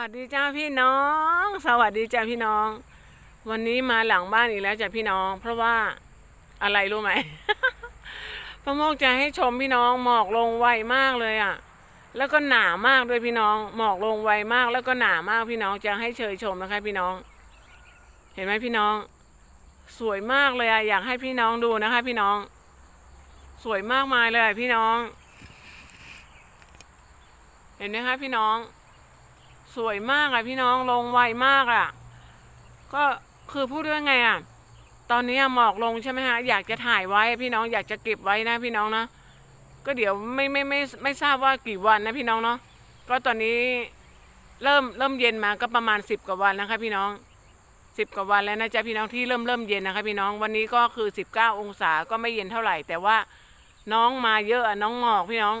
สวัสดีจ้าพี่น้อง สวัสดีจ้าพี่น้อง วันนี้มาหลังบ้านอีกแล้วจ้ะพี่น้อง เพราะว่าอะไรรู้ไหมพระโมกจะให้ชมพี่น้องหมอกลงไวมากเลยอะ่ะ แล้วก็หนามากด้วยพี่น้อง หมอกลงไวมาก แล้วก็หนามากพี่น้องจะให้เชยชมนะคะพี่น้อง เห็นไหมพี่น้อง สวยมากเลยอะอยากให้พี่น้องดูนะคะ พี่น้อง สวยมากมายเลยพี่น้อง เห็นไหมคะพี่น้อง สวยมากอะพี่น้องลงไวมากอะ ก็คือพูดว่าไงอะ ตอนนี้หมอกลงใช่ไหมฮะ อยากจะถ่ายไว้พี่น้องอยากจะเก็บไว้นะพี่น้องนะ ก็เดี๋ยวไม่ไม่ไม่ไม่ไม่ทราบว่ากี่วันนะพี่น้องเนาะ ก็ตอนนี้เริ่มเริ่มเย็นมาก็ประมาณสิบกว่าวันนะคะพี่น้องสิบกว่าวันแล้วนะจ๊ะพี่น้องที่เริ่มเริ่มเย็นนะคะพี่น้องวันนี้ก็คือสิบเก้าองศาก็ไม่เย็นเท่าไหร่ แต่ว่าน้องมาเยอะน้องหมอกพี่น้อง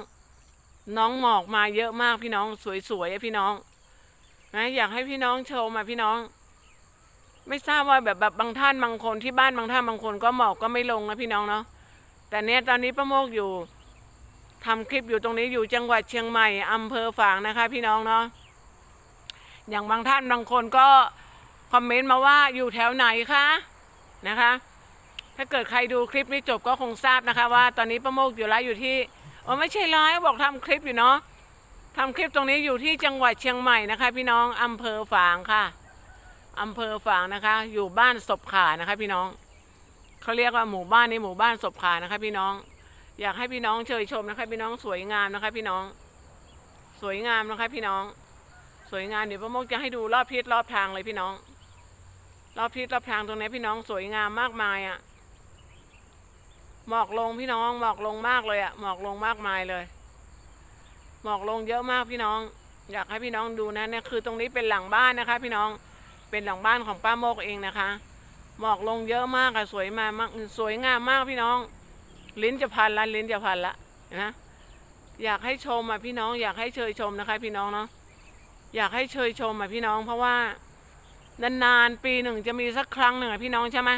น้องหมอกมาเยอะมากพี่น้องสวยๆพี่น้อง นะอยากให้พี่น้องชมมาพี่น้อง ไม่ทราบว่าแบบแบบบางท่านบางคนที่บ้านบางท่านบางคนก็หมอกก็ไม่ลงนะพี่น้องเนาะแต่เนี้ยตอนนี้ป้าโมกอยู่ทำคลิปอยู่ตรงนี้อยู่จังหวัดเชียงใหม่อำเภอฝางนะคะ พี่น้องเนาะอย่างบางท่านบางคนก็คอมเมนต์มาว่าอยู่แถวไหนคะนะคะ ถ้าเกิดใครดูคลิปนี้จบก็คงทราบนะคะ ว่าตอนนี้ป้าโมกอยู่ไลฟ์อยู่ที่โอ้ไม่ใช่ไลฟ์บอกทำคลิปอยู่เนาะ ทำคลิปตรงนี้อยู่ที่จังหวัดเชียงใหม่นะคะ พี่น้องอำเภอฝางค่ะอำเภอฝางนะคะ อยู่บ้านศพขานะคะ พี่น้องเขาเรียกว่าหมู่บ้านนี้หมู่บ้านศพขานะคะ พี่น้อง อยากให้พี่น้องเชยชมนะคะ พี่น้องสวยงามนะคะ พี่น้อง สวยงามนะคะ พี่น้อง สวยงามเดี๋ยวป้าโมกจะให้ดูรอบทิศรอบทางเลยพี่น้อง รอบทิศรอบทางตรงนี้พี่น้องสวยงามมากมายอะ่ะหมอกลงพี่น้องหมอกลงมากเลยอะ่ะหมอกลงมากมายเลย หมอกลงเยอะมากพี่น้อง อยากให้พี่น้องดูนะเนี่ยคือตรงนี้เป็นหลังบ้านนะคะ พี่น้องเป็นหลังบ้านของป้าโมกเองนะคะหมอกลงเยอะมากอะสวยมากมากสวยงามมากพี่น้อง ลิ้นจะพันละลิ้นจะพันละนะอยากให้ชมอะพี่น้อง อยากให้เชยชมนะคะ พี่น้องเนาะอยากให้เชยชมอะพี่น้อง เพราะว่านานๆปีหนึ่งจะมีสักครั้งหนึ่งอะพี่น้องใช่ไหม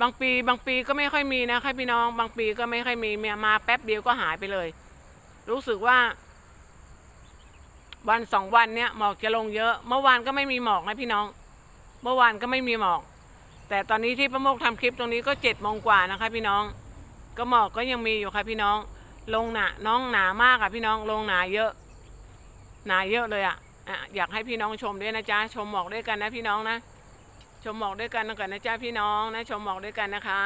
บางปี บางปีก็ไม่ค่อยมีนะคะพี่น้อง บางปีก็ไม่ค่อยมีมาแป๊บเดียวก็หายไปเลย รู้สึกว่า วันสองวันเนี้ยหมอกจะลงเยอะ เมื่อวานก็ไม่มีหมอกนะพี่น้อง เมื่อวานก็ไม่มีหมอก แต่ตอนนี้ที่ประโมกทำคลิปตรงนี้ก็เจ็ดโมงกว่านะคะ พี่น้อง ก็หมอกก็ยังมีอยู่ค่ะ พี่น้อง ลงหนาน้องหนามากค่ะพี่น้องลงหนาเยอะ หนาเยอะเลยอะอะอยากให้พี่น้องชมด้วยนะจ๊ะชมหมอกด้วยกันนะพี่น้องนะชมหมอกด้วยกันนะกันนะจ๊ะพี่น้องนะชมหมอกด้วยกันนะคะ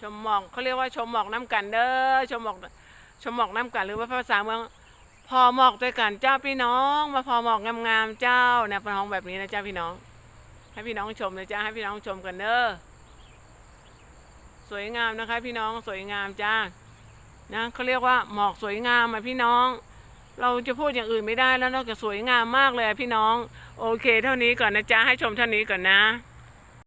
ชมหมอกเขาเรียกว่าชมหมอกน้ำกันเด้อชมหมอก ชมหมอกน้ำกันหรือว่าภาษาเมืองพอหมอกด้วยกันเจ้าพี่น้อง มาพอหมอกงามๆเจ้าเนี่ยป็นห้องแบบนี้นะเจ้าพี่น้อง ให้พี่น้องชมนะจ้าให้พี่น้องชมกันเด้อสวยงามนะคะ พี่น้องสวยงามจ้านะเขาเรียกว่าหมอกสวยงามอะพี่น้อง เราจะพูดอย่างอื่นไม่ได้แล้วนอกจากสวยงามมากเลยพี่น้อง โอเค เท่านี้ก่อนนะจ๊ะให้ชมเท่านี้ก่อนนะ